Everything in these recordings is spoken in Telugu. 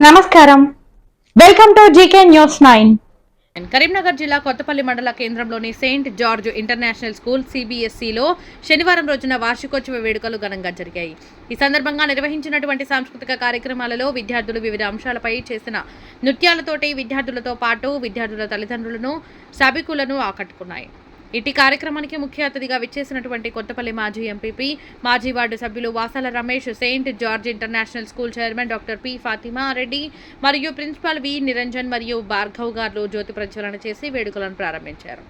నమస్కారం. Welcome to GK news nine Karimnagar జిల్లా కొత్తపల్లి మండల కేంద్రంలోని సెయింట్ జార్జ్ ఇంటర్నేషనల్ స్కూల్ సిబిఎస్ఈలో శనివారం రోజున వార్షికోత్సవ వేడుకలు ఘనంగా జరిగాయి. ఈ సందర్భంగా నిర్వహించినటువంటి సాంస్కృతిక కార్యక్రమాలలో విద్యార్థులు వివిధ అంశాలపై చేసిన నృత్యాలతోటి విద్యార్థులతో పాటు విద్యార్థుల తల్లిదండ్రులను సభికులను ఆకట్టుకున్నాయి. ఇటీ కార్యక్రమానికి ముఖ్య అతిథిగా విచ్చేసినటువంటి కొత్తపల్లి మాజీ ఎంపీపీ మాజీ వార్డు సభ్యులు Vasala Ramesh saint George international school chairman doctor P Fatima Reddy మరియు ప్రిన్సిపాల్ వి నిరంజన్ మరియు భార్గవ్ గారు జ్యోతి ప్రజ్వలన చేసి వేడుకలను ప్రారంభించారు.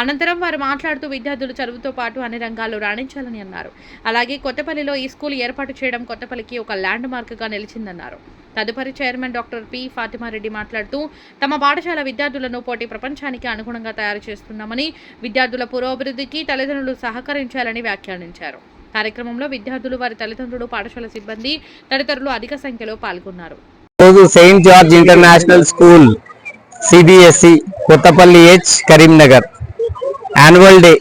అనంతరం వారు మాట్లాడుతూ విద్యార్థులు చదువుతో పాటు అన్ని రంగాల్లో రాణించాలని అన్నారు. అలాగే కొత్తపల్లిలో ఈ స్కూల్ ఏర్పాటు చేయడం కొత్తపల్లికి ఒక ల్యాండ్ మార్క్గా నిలిచిందన్నారు. తదుపరి చైర్మన్ డాక్టర్ పి ఫాతిమారెడ్డి మాట్లాడుతూ తమ పాఠశాల విద్యార్థులను పోటీ ప్రపంచానికి అనుగుణంగా తయారు చేస్తున్నామని విద్యార్థుల పురోభివృద్ధికి తల్లిదండ్రులు సహకరించాలని వ్యాఖ్యానించారు. కార్యక్రమంలో విద్యార్థులు వారి తల్లిదండ్రులు పాఠశాల సిబ్బంది తదితరులు అధిక సంఖ్యలో పాల్గొన్నారు. రోజు saint George international school CBSE Kothapalli H Karimnagar. Annual day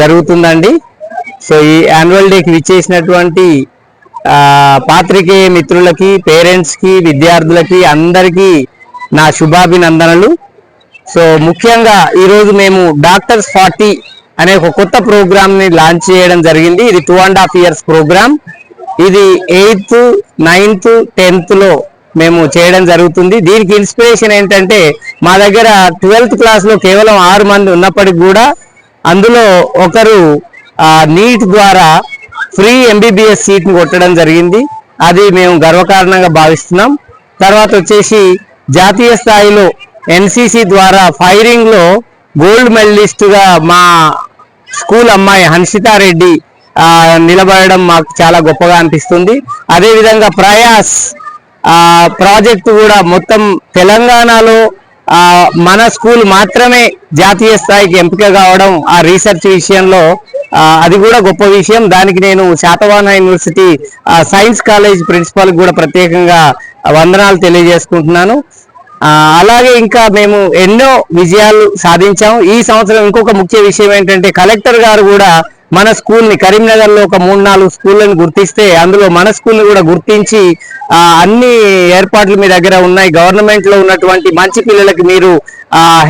జరుగుతుందండి. సో ఈ యాన్యువల్ డేకి విచ్చేసినటువంటి పాత్రికేయ మిత్రులకి పేరెంట్స్కి విద్యార్థులకి అందరికీ నా శుభాభినందనలు. సో ముఖ్యంగా ఈరోజు మేము డాక్టర్స్ ఫార్టీ అనే ఒక కొత్త ప్రోగ్రామ్ని లాంచ్ చేయడం జరిగింది. ఇది two and half years program ఇది ఎయిత్ నైన్త్ టెన్త్లో మేము చేయడం జరుగుతుంది. దీనికి ఇన్స్పిరేషన్ ఏంటంటే మా దగ్గర ట్వెల్త్ క్లాస్లో కేవలం ఆరు మంది ఉన్నప్పటికి కూడా అందులో ఒకరు నీట్ ద్వారా ఫ్రీ ఎంబీబీఎస్ సీట్ని కొట్టడం జరిగింది. అది మేము గర్వకారణంగా భావిస్తున్నాం. తర్వాత వచ్చేసి జాతీయ స్థాయిలో ఎన్సిసి ద్వారా ఫైరింగ్లో గోల్డ్ మెడలిస్ట్గా మా స్కూల్ అమ్మాయి హన్షితారెడ్డి ఆ, నిలబడడం మాకు చాలా గొప్పగా అనిపిస్తుంది. అదేవిధంగా ప్రయాస్ ఆ ప్రాజెక్ట్ కూడా మొత్తం తెలంగాణలో ఆ, మన స్కూల్ మాత్రమే జాతీయ స్థాయికి ఎంపిక కావడం ఆ రీసెర్చ్ విషయంలో అది కూడా గొప్ప విషయం. దానికి నేను Satavahana university science college principal కూడా ప్రత్యేకంగా వందనాలు తెలియజేసుకుంటున్నాను. అలాగే ఇంకా మేము ఎన్నో విజయాలు సాధించాము. ఈ సంవత్సరం ఇంకొక ముఖ్య విషయం ఏంటంటే కలెక్టర్ గారు కూడా మన స్కూల్ని కరీంనగర్లో ఒక మూడు నాలుగు స్కూళ్ళని గుర్తిస్తే అందులో మన స్కూల్ని కూడా గుర్తించి ఆ, అన్ని ఏర్పాట్లు మీ దగ్గర ఉన్నాయి. గవర్నమెంట్లో ఉన్నటువంటి మంచి పిల్లలకి మీరు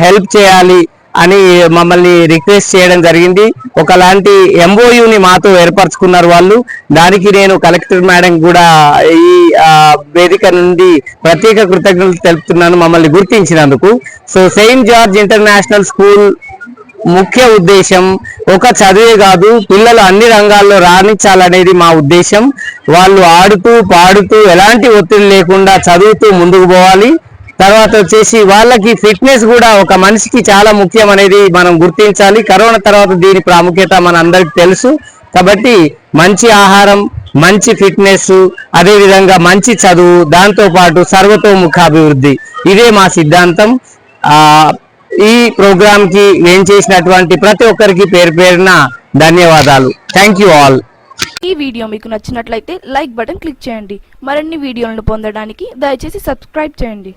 హెల్ప్ చేయాలి. అని మమ్మల్ని రిక్వెస్ట్ చేయడం జరిగింది. ఒకలాంటి ఎంఓయుని మాతో ఏర్పరచుకున్నారు వాళ్ళు. దానికి నేను కలెక్టర్ మేడం కూడా ఈ వేదిక నుండి ప్రత్యేక కృతజ్ఞతలు తెలుపుతున్నాను మమ్మల్ని గుర్తించినందుకు. So saint George international school ముఖ్య ఉద్దేశం ఒక చదివే కాదు పిల్లలు అన్ని రంగాల్లో రాణించాలనేది మా ఉద్దేశం. వాళ్ళు ఆడుతూ పాడుతూ ఎలాంటి ఒత్తిడి లేకుండా చదువుతూ ముందుకు పోవాలి. తర్వాత వచ్చేసి వాళ్ళకి ఫిట్నెస్ కూడా ఒక మనిషికి చాలా ముఖ్యం అనేది మనం గుర్తించాలి. కరోనా తర్వాత దీని ప్రాముఖ్యత మన అందరికి తెలుసు. కాబట్టి మంచి ఆహారం మంచి ఫిట్నెస్ అదేవిధంగా మంచి చదువు దాంతో పాటు సర్వతోముఖాభివృద్ధి. ఇదే మా సిద్ధాంతం. ఈ ప్రోగ్రామ్కి ఏం చేసినటువంటి ప్రతి ఒక్కరికి పేరు పేరున ధన్యవాదాలు. థ్యాంక్ యూ ఆల్ ఈ వీడియో మీకు నచ్చినట్లయితే లైక్ బటన్ క్లిక్ చేయండి. మరిన్ని వీడియోలను పొందడానికి దయచేసి సబ్స్క్రైబ్ చేయండి.